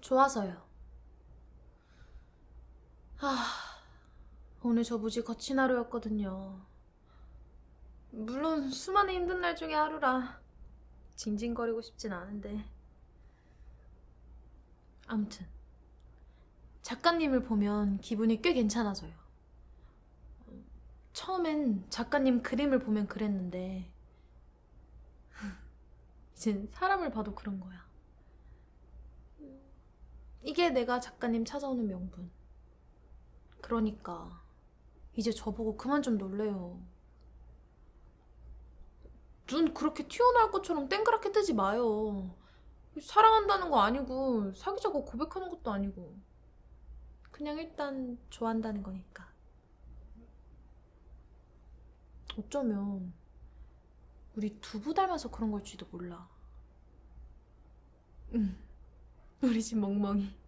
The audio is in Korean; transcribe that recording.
좋아서요. 아, 오늘 저 무지 거친 하루였거든요. 물론 수많은 힘든 날 중에 하루라 징징거리고 싶진 않은데. 아무튼 작가님을 보면 기분이 꽤 괜찮아져요. 처음엔 작가님 그림을 보면 그랬는데 이젠 사람을 봐도 그런 거야. 이게 내가 작가님 찾아오는 명분. 그러니까 이제 저보고 그만 좀 놀래요. 눈 그렇게 튀어나올 것처럼 땡그랗게 뜨지 마요. 사랑한다는 거 아니고 사귀자고 고백하는 것도 아니고 그냥 일단 좋아한다는 거니까. 어쩌면 우리 두부 닮아서 그런 걸지도 몰라. 응, 우리 집 멍멍이.